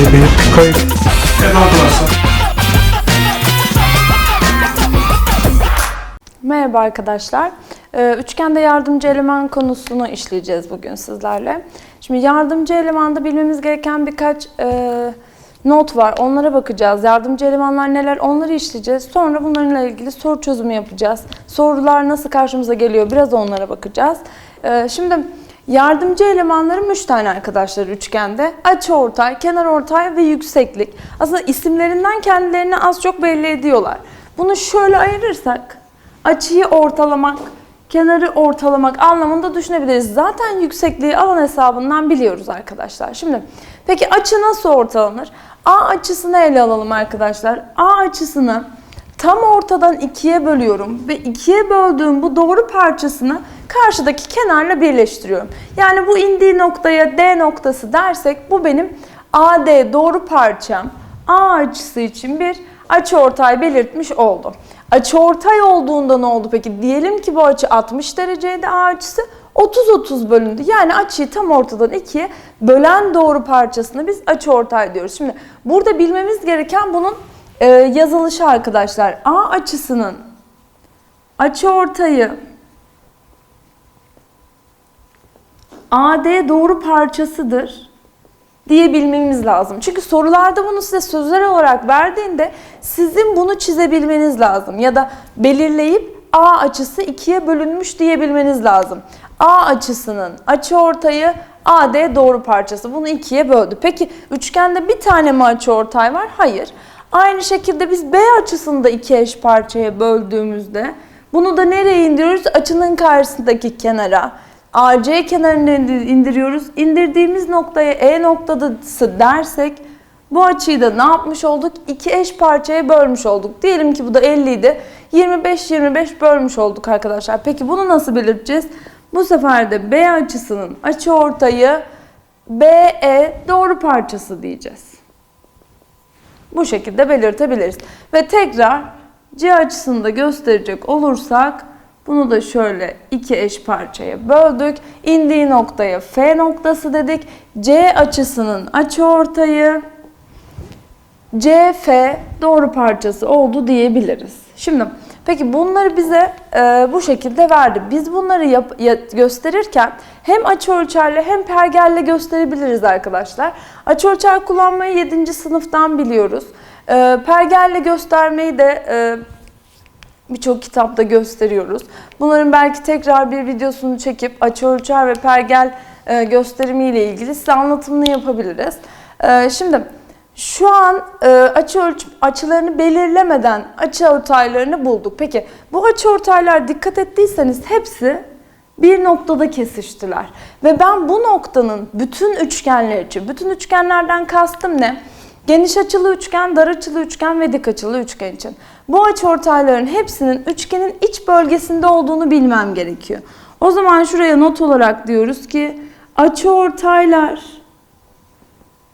Evet arkadaşlar. Merhaba arkadaşlar. Ee, Üçgende yardımcı eleman konusunu işleyeceğiz bugün sizlerle. Şimdi yardımcı elemanda bilmemiz gereken birkaç e, not var. Onlara bakacağız. Yardımcı elemanlar neler onları işleyeceğiz. Sonra bunlarla ilgili soru çözümü yapacağız. Sorular nasıl karşımıza geliyor biraz onlara bakacağız. Ee, şimdi yardımcı elemanların 3 tane arkadaşlar üçgende. Açıortay, kenarortay ve yükseklik. Aslında isimlerinden kendilerini az çok belli ediyorlar. Bunu şöyle ayırırsak açıyı ortalamak, kenarı ortalamak anlamında düşünebiliriz. Zaten yüksekliği alan hesabından biliyoruz arkadaşlar. Şimdi peki açı nasıl ortalanır? A açısını ele alalım arkadaşlar. A açısını tam ortadan ikiye bölüyorum ve ikiye böldüğüm bu doğru parçasını karşıdaki kenarla birleştiriyorum. Yani bu indiği noktaya D noktası dersek bu benim AD doğru parçam. A açısı için bir açıortay belirtmiş oldum. Açıortay olduğunda ne oldu peki? Diyelim ki bu açı 60 dereceydi A açısı. 30-30 bölündü. Yani açıyı tam ortadan ikiye bölen doğru parçasını biz açıortay diyoruz. Şimdi burada bilmemiz gereken bunun e, yazılışı arkadaşlar. A açısının açıortayı AD doğru parçasıdır diyebilmemiz lazım. Çünkü sorularda bunu size sözler olarak verdiğinde sizin bunu çizebilmeniz lazım. Ya da belirleyip A açısı ikiye bölünmüş diyebilmeniz lazım. A açısının açıortayı AD doğru parçası. Bunu ikiye böldü. Peki üçgende bir tane mi açıortay var? Hayır. Aynı şekilde biz B açısını da iki eş parçaya böldüğümüzde bunu da nereye indiriyoruz? Açının karşısındaki kenara. AC kenarını indiriyoruz. İndirdiğimiz noktaya E noktası dersek bu açıyı da ne yapmış olduk? İki eş parçaya bölmüş olduk. Diyelim ki bu da 50 idi. 25-25 bölmüş olduk arkadaşlar. Peki bunu nasıl belirteceğiz? Bu sefer de B açısının açıortayı BE doğru parçası diyeceğiz. Bu şekilde belirtebiliriz. Ve tekrar C açısını da gösterecek olursak bunu da şöyle iki eş parçaya böldük. İndiği noktaya F noktası dedik. C açısının açıortayı CF doğru parçası oldu diyebiliriz. Şimdi peki bunları bize e, bu şekilde verdi. Biz bunları yap, ya- gösterirken hem açıölçerle hem pergelle gösterebiliriz arkadaşlar. Açıölçer kullanmayı 7. sınıftan biliyoruz. E, pergelle göstermeyi de e, birçok kitapta gösteriyoruz. Bunların belki tekrar bir videosunu çekip açıölçer ve pergel e, gösterimiyle ilgili size anlatımını yapabiliriz. E, şimdi şu an e, açı ölç açılarını belirlemeden açı ortaylarını bulduk. Peki bu açı ortaylar dikkat ettiyseniz hepsi bir noktada kesiştiler. Ve ben bu noktanın bütün üçgenler için, bütün üçgenlerden kastım ne? Geniş açılı üçgen, dar açılı üçgen ve dik açılı üçgen için. Bu açıortayların hepsinin üçgenin iç bölgesinde olduğunu bilmem gerekiyor. O zaman şuraya not olarak diyoruz ki açıortaylar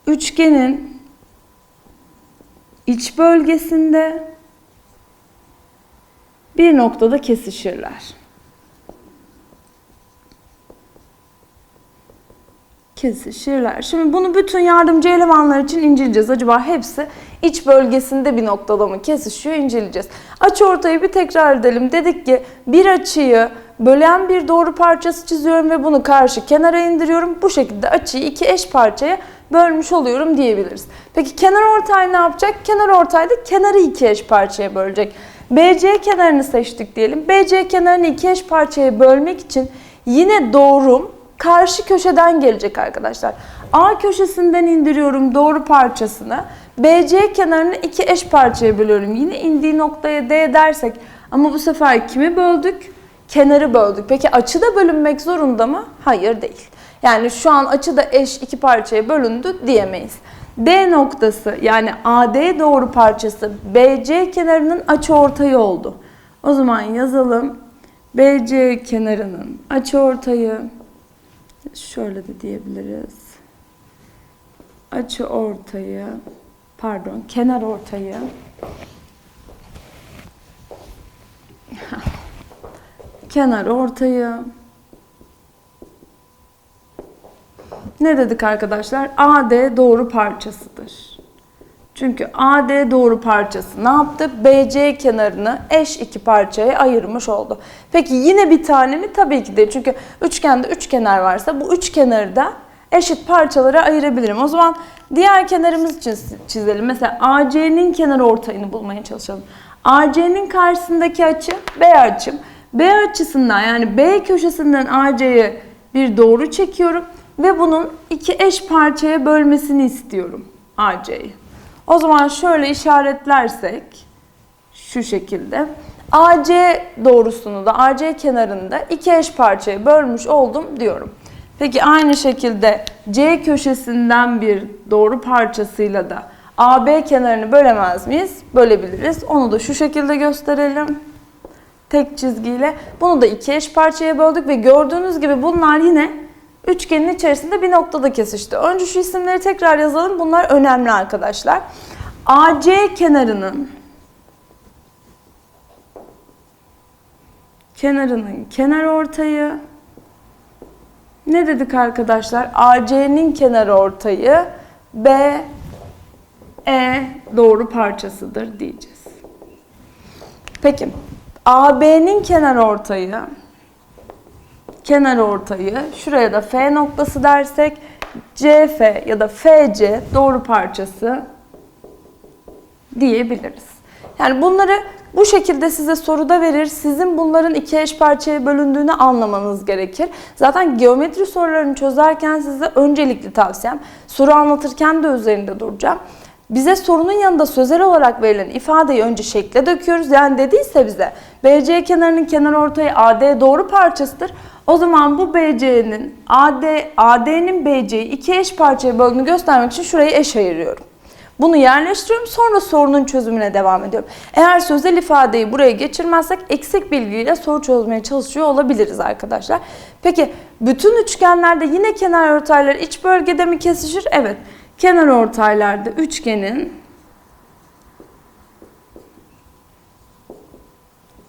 üçgenin iç bölgesinde bir noktada kesişirler. kesişirler. Şimdi bunu bütün yardımcı elemanlar için inceleyeceğiz. Acaba hepsi iç bölgesinde bir noktada mı kesişiyor inceleyeceğiz. Açı ortayı bir tekrar edelim. Dedik ki bir açıyı bölen bir doğru parçası çiziyorum ve bunu karşı kenara indiriyorum. Bu şekilde açıyı iki eş parçaya bölmüş oluyorum diyebiliriz. Peki kenar ortay ne yapacak? Kenar ortay da kenarı iki eş parçaya bölecek. BC kenarını seçtik diyelim. BC kenarını iki eş parçaya bölmek için yine doğrum karşı köşeden gelecek arkadaşlar. A köşesinden indiriyorum doğru parçasını. BC kenarını iki eş parçaya bölüyorum. Yine indiği noktaya D dersek ama bu sefer kimi böldük? Kenarı böldük. Peki açı da bölünmek zorunda mı? Hayır değil. Yani şu an açı da eş iki parçaya bölündü diyemeyiz. D noktası yani AD doğru parçası BC kenarının açı ortayı oldu. O zaman yazalım. BC kenarının açı ortayı şöyle de diyebiliriz. Açı ortayı, pardon, kenar ortayı. kenar ortayı. Ne dedik arkadaşlar? AD doğru parçasıdır. Çünkü AD doğru parçası ne yaptı? BC kenarını eş iki parçaya ayırmış oldu. Peki yine bir tane mi? Tabii ki de. Çünkü üçgende üç kenar varsa bu üç kenarı da eşit parçalara ayırabilirim. O zaman diğer kenarımızı çiz- çizelim. Mesela AC'nin kenar ortayını bulmaya çalışalım. AC'nin karşısındaki açı B açım. B açısından yani B köşesinden AC'ye bir doğru çekiyorum ve bunun iki eş parçaya bölmesini istiyorum AC'yi. O zaman şöyle işaretlersek şu şekilde AC doğrusunu da AC kenarında iki eş parçaya bölmüş oldum diyorum. Peki aynı şekilde C köşesinden bir doğru parçasıyla da AB kenarını bölemez miyiz? Bölebiliriz. Onu da şu şekilde gösterelim. Tek çizgiyle. Bunu da iki eş parçaya böldük ve gördüğünüz gibi bunlar yine üçgenin içerisinde bir noktada kesişti. Önce şu isimleri tekrar yazalım. Bunlar önemli arkadaşlar. AC kenarının kenarının kenar ortayı ne dedik arkadaşlar? AC'nin kenar ortayı B E doğru parçasıdır diyeceğiz. Peki AB'nin kenar ortayı kenar ortayı şuraya da F noktası dersek CF ya da FC doğru parçası diyebiliriz. Yani bunları bu şekilde size soruda verir. Sizin bunların iki eş parçaya bölündüğünü anlamanız gerekir. Zaten geometri sorularını çözerken size öncelikli tavsiyem soru anlatırken de üzerinde duracağım. Bize sorunun yanında sözel olarak verilen ifadeyi önce şekle döküyoruz. Yani dediyse bize BC kenarının kenar ortayı AD doğru parçasıdır. O zaman bu BC'nin AD AD'nin BC'yi iki eş parçaya böldüğünü göstermek için şurayı eş ayırıyorum. Bunu yerleştiriyorum sonra sorunun çözümüne devam ediyorum. Eğer sözel ifadeyi buraya geçirmezsek eksik bilgiyle soru çözmeye çalışıyor olabiliriz arkadaşlar. Peki bütün üçgenlerde yine kenar ortaylar iç bölgede mi kesişir? Evet. Kenar ortaylarda üçgenin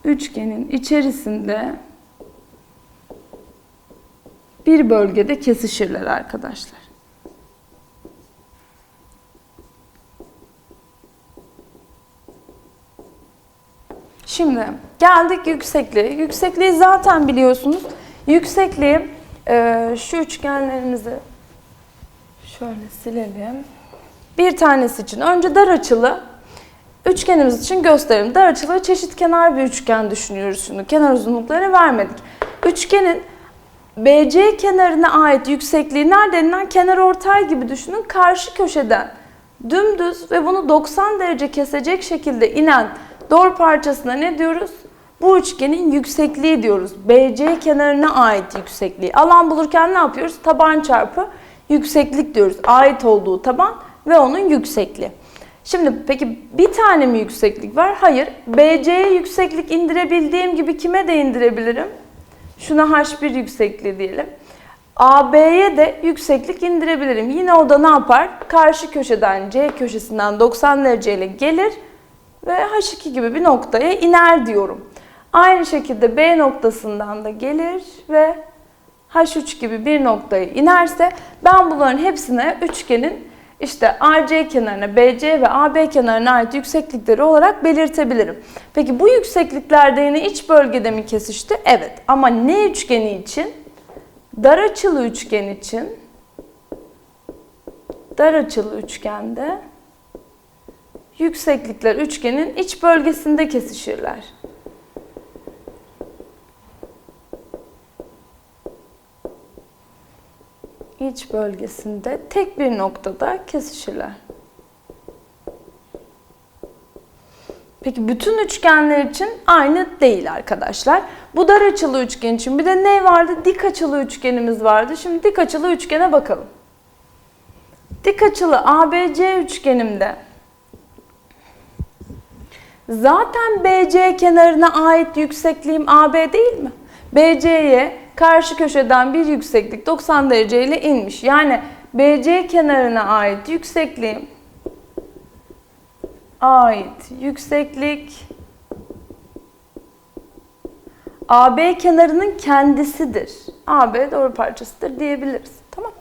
üçgenin içerisinde bir bölgede kesişirler arkadaşlar. Şimdi geldik yüksekliğe. Yüksekliği zaten biliyorsunuz. Yüksekliği e, şu üçgenlerimizi şöyle silelim. Bir tanesi için önce dar açılı üçgenimiz için gösterelim. Dar açılı çeşit kenar bir üçgen düşünüyoruz şimdi. Kenar uzunluklarını vermedik. Üçgenin BC kenarına ait yüksekliği neredeninden kenar ortay gibi düşünün. Karşı köşeden dümdüz ve bunu 90 derece kesecek şekilde inen doğru parçasına ne diyoruz? Bu üçgenin yüksekliği diyoruz. BC kenarına ait yüksekliği. Alan bulurken ne yapıyoruz? Taban çarpı yükseklik diyoruz. Ait olduğu taban ve onun yüksekliği. Şimdi peki bir tane mi yükseklik var? Hayır. BC'ye yükseklik indirebildiğim gibi kime de indirebilirim? Şuna H1 yüksekliği diyelim. AB'ye de yükseklik indirebilirim. Yine o da ne yapar? Karşı köşeden C köşesinden 90 dereceyle gelir ve H2 gibi bir noktaya iner diyorum. Aynı şekilde B noktasından da gelir ve H3 gibi bir noktaya inerse ben bunların hepsine üçgenin işte AC kenarına, BC ve AB kenarına ait yükseklikleri olarak belirtebilirim. Peki bu yüksekliklerde yine iç bölgede mi kesişti? Evet. Ama ne üçgeni için? Dar açılı üçgen için dar açılı üçgende yükseklikler üçgenin iç bölgesinde kesişirler. İç bölgesinde tek bir noktada kesişirler. Peki bütün üçgenler için aynı değil arkadaşlar. Bu dar açılı üçgen için bir de ne vardı? Dik açılı üçgenimiz vardı. Şimdi dik açılı üçgene bakalım. Dik açılı ABC üçgenimde zaten BC kenarına ait yüksekliğim AB değil mi? BC'ye karşı köşeden bir yükseklik 90 derece ile inmiş. Yani BC kenarına ait yüksekliğim ait yükseklik AB kenarının kendisidir. AB doğru parçasıdır diyebiliriz. Tamam.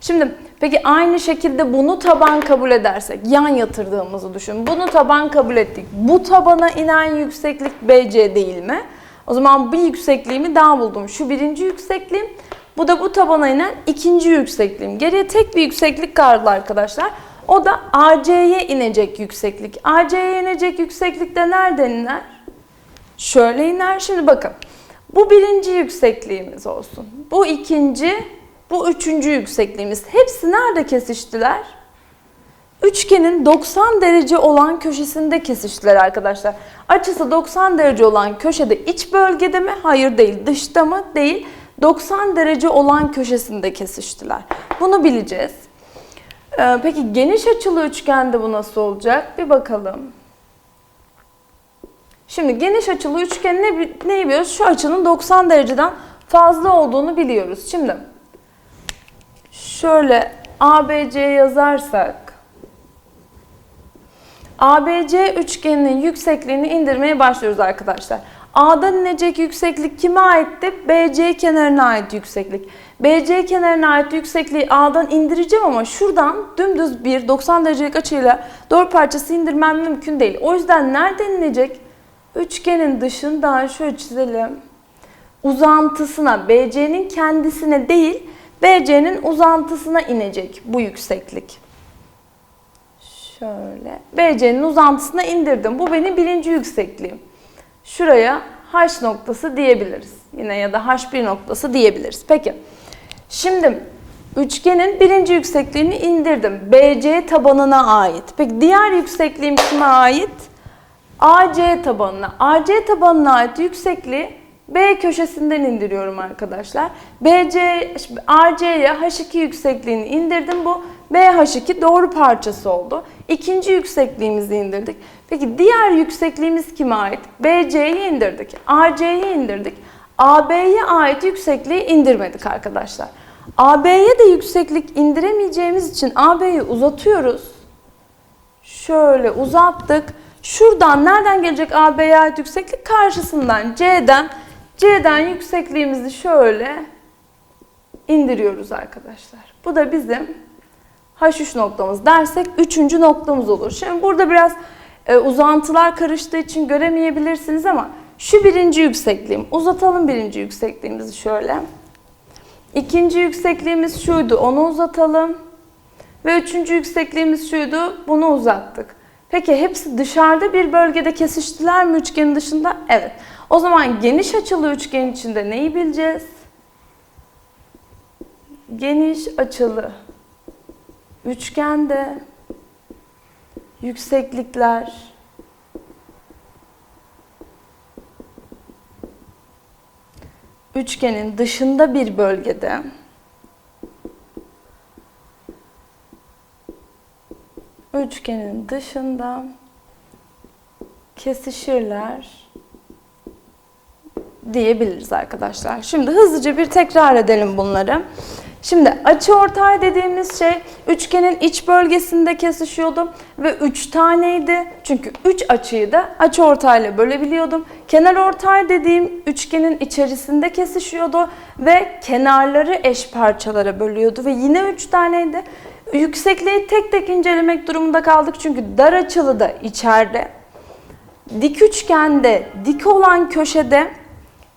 Şimdi peki aynı şekilde bunu taban kabul edersek yan yatırdığımızı düşün. Bunu taban kabul ettik. Bu tabana inen yükseklik BC değil mi? O zaman bir yüksekliğimi daha buldum. Şu birinci yüksekliğim. Bu da bu tabana inen ikinci yüksekliğim. Geriye tek bir yükseklik kaldı arkadaşlar. O da AC'ye inecek yükseklik. AC'ye inecek yükseklikte nereden iner? Şöyle iner. Şimdi bakın. Bu birinci yüksekliğimiz olsun. Bu ikinci, bu üçüncü yüksekliğimiz. Hepsi nerede kesiştiler? Üçgenin 90 derece olan köşesinde kesiştiler arkadaşlar. Açısı 90 derece olan köşede iç bölgede mi? Hayır değil. Dışta mı? Değil. 90 derece olan köşesinde kesiştiler. Bunu bileceğiz. Ee, peki geniş açılı üçgende bu nasıl olacak? Bir bakalım. Şimdi geniş açılı üçgen ne, neyi biliyoruz? Şu açının 90 dereceden fazla olduğunu biliyoruz. Şimdi şöyle ABC yazarsak ABC üçgeninin yüksekliğini indirmeye başlıyoruz arkadaşlar. A'dan inecek yükseklik kime aitti? BC kenarına ait yükseklik. BC kenarına ait yüksekliği A'dan indireceğim ama şuradan dümdüz bir 90 derecelik açıyla doğru parçası indirmem mümkün değil. O yüzden nereden inecek? Üçgenin dışından şöyle çizelim. Uzantısına, BC'nin kendisine değil, BC'nin uzantısına inecek bu yükseklik. Şöyle. BC'nin uzantısına indirdim. Bu benim birinci yüksekliğim. Şuraya H noktası diyebiliriz. Yine ya da H1 noktası diyebiliriz. Peki. Şimdi üçgenin birinci yüksekliğini indirdim. BC tabanına ait. Peki diğer yüksekliğim kime ait? AC tabanına. AC tabanına ait yüksekliği B köşesinden indiriyorum arkadaşlar. BC, AC'ye H2 yüksekliğini indirdim. Bu BH2 doğru parçası oldu. İkinci yüksekliğimizi indirdik. Peki diğer yüksekliğimiz kime ait? BC'yi indirdik. AC'yi indirdik. AB'ye ait yüksekliği indirmedik arkadaşlar. AB'ye de yükseklik indiremeyeceğimiz için AB'yi uzatıyoruz. Şöyle uzattık. Şuradan nereden gelecek AB'ye ait yükseklik? Karşısından C'den. C'den yüksekliğimizi şöyle indiriyoruz arkadaşlar. Bu da bizim H3 noktamız dersek üçüncü noktamız olur. Şimdi burada biraz e, uzantılar karıştığı için göremeyebilirsiniz ama şu birinci yüksekliğim. Uzatalım birinci yüksekliğimizi şöyle. İkinci yüksekliğimiz şuydu. Onu uzatalım. Ve üçüncü yüksekliğimiz şuydu. Bunu uzattık. Peki hepsi dışarıda bir bölgede kesiştiler mi üçgenin dışında? Evet. O zaman geniş açılı üçgen içinde neyi bileceğiz? Geniş açılı üçgende yükseklikler üçgenin dışında bir bölgede üçgenin dışında kesişirler diyebiliriz arkadaşlar. Şimdi hızlıca bir tekrar edelim bunları. Şimdi açı ortay dediğimiz şey üçgenin iç bölgesinde kesişiyordu ve 3 taneydi. Çünkü 3 açıyı da açı ortayla bölebiliyordum. Kenar ortay dediğim üçgenin içerisinde kesişiyordu ve kenarları eş parçalara bölüyordu ve yine 3 taneydi. Yüksekliği tek tek incelemek durumunda kaldık çünkü dar açılı da içeride. Dik üçgende dik olan köşede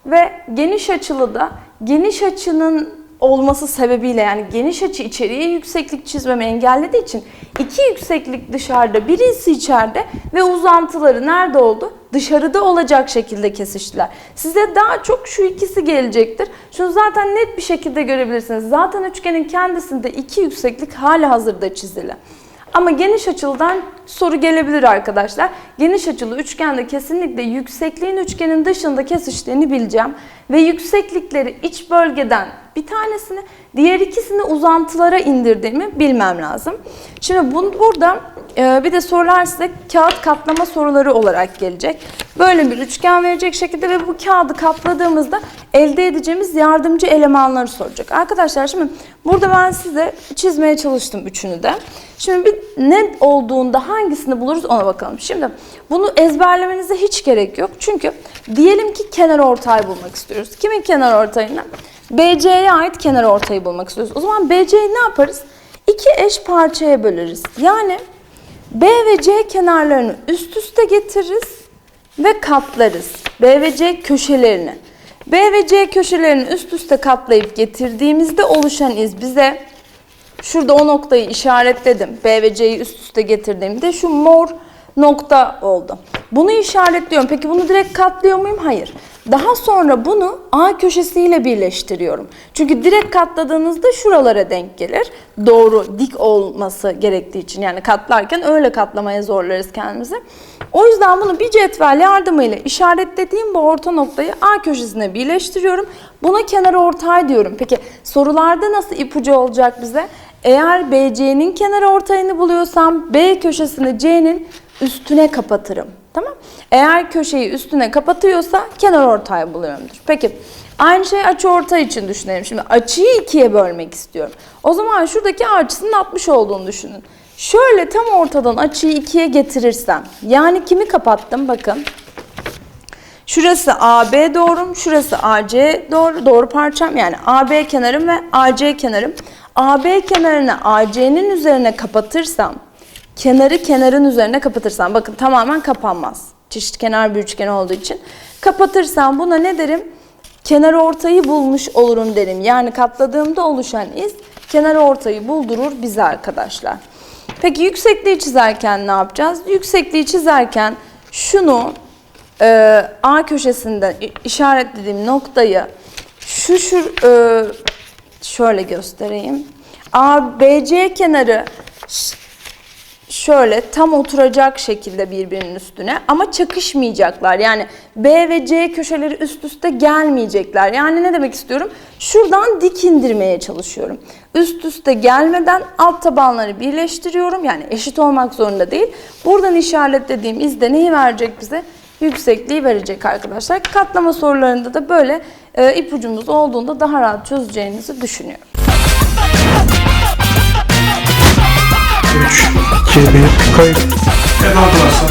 ve geniş açılı da geniş açının olması sebebiyle yani geniş açı içeriye yükseklik çizmemi engellediği için iki yükseklik dışarıda, birisi içeride ve uzantıları nerede oldu? Dışarıda olacak şekilde kesiştiler. Size daha çok şu ikisi gelecektir. Şunu zaten net bir şekilde görebilirsiniz. Zaten üçgenin kendisinde iki yükseklik hali hazırda çizili. Ama geniş açılıdan soru gelebilir arkadaşlar. Geniş açılı üçgende kesinlikle yüksekliğin üçgenin dışında kesiştiğini bileceğim. Ve yükseklikleri iç bölgeden bir tanesini, diğer ikisini uzantılara indirdiğimi bilmem lazım. Şimdi bunu burada e, bir de sorular size kağıt katlama soruları olarak gelecek. Böyle bir üçgen verecek şekilde ve bu kağıdı katladığımızda elde edeceğimiz yardımcı elemanları soracak. Arkadaşlar şimdi burada ben size çizmeye çalıştım üçünü de. Şimdi bir ne olduğunda hangisini buluruz ona bakalım. Şimdi bunu ezberlemenize hiç gerek yok. Çünkü diyelim ki kenar ortay bulmak istiyoruz. Kimin kenar ortayını? BC'ye ait kenar ortayı bulmak istiyoruz. O zaman BC'yi ne yaparız? İki eş parçaya böleriz. Yani B ve C kenarlarını üst üste getiririz ve katlarız. B ve C köşelerini. B ve C köşelerini üst üste katlayıp getirdiğimizde oluşan iz bize şurada o noktayı işaretledim. B ve C'yi üst üste getirdiğimde şu mor nokta oldu. Bunu işaretliyorum. Peki bunu direkt katlıyor muyum? Hayır. Daha sonra bunu A köşesiyle birleştiriyorum. Çünkü direkt katladığınızda şuralara denk gelir. Doğru dik olması gerektiği için yani katlarken öyle katlamaya zorlarız kendimizi. O yüzden bunu bir cetvel yardımıyla işaretlediğim bu orta noktayı A köşesine birleştiriyorum. Buna kenar ortay diyorum. Peki sorularda nasıl ipucu olacak bize? Eğer BC'nin kenar ortayını buluyorsam B köşesini C'nin üstüne kapatırım. Tamam? Eğer köşeyi üstüne kapatıyorsa kenar ortay buluyorumdur. Peki aynı şey açı ortay için düşünelim. Şimdi açıyı ikiye bölmek istiyorum. O zaman şuradaki açısının 60 olduğunu düşünün. Şöyle tam ortadan açıyı ikiye getirirsem yani kimi kapattım bakın. Şurası AB doğrum, şurası AC doğru, doğru parçam. Yani AB kenarım ve AC kenarım. AB kenarını AC'nin üzerine kapatırsam, kenarı kenarın üzerine kapatırsam, bakın tamamen kapanmaz. Çeşit kenar bir üçgen olduğu için. Kapatırsam buna ne derim? Kenar ortayı bulmuş olurum derim. Yani katladığımda oluşan iz kenar ortayı buldurur bize arkadaşlar. Peki yüksekliği çizerken ne yapacağız? Yüksekliği çizerken şunu e, A köşesinden işaretlediğim noktayı şu şu e, şöyle göstereyim. A BC kenarı şöyle tam oturacak şekilde birbirinin üstüne ama çakışmayacaklar. Yani B ve C köşeleri üst üste gelmeyecekler. Yani ne demek istiyorum? Şuradan dik indirmeye çalışıyorum. Üst üste gelmeden alt tabanları birleştiriyorum. Yani eşit olmak zorunda değil. Buradan işaretlediğim izde neyi verecek bize? Yüksekliği verecek arkadaşlar. Katlama sorularında da böyle e, ipucumuz olduğunda daha rahat çözeceğinizi düşünüyorum. 3, 2, 1, kayıt. Penaltı varsa.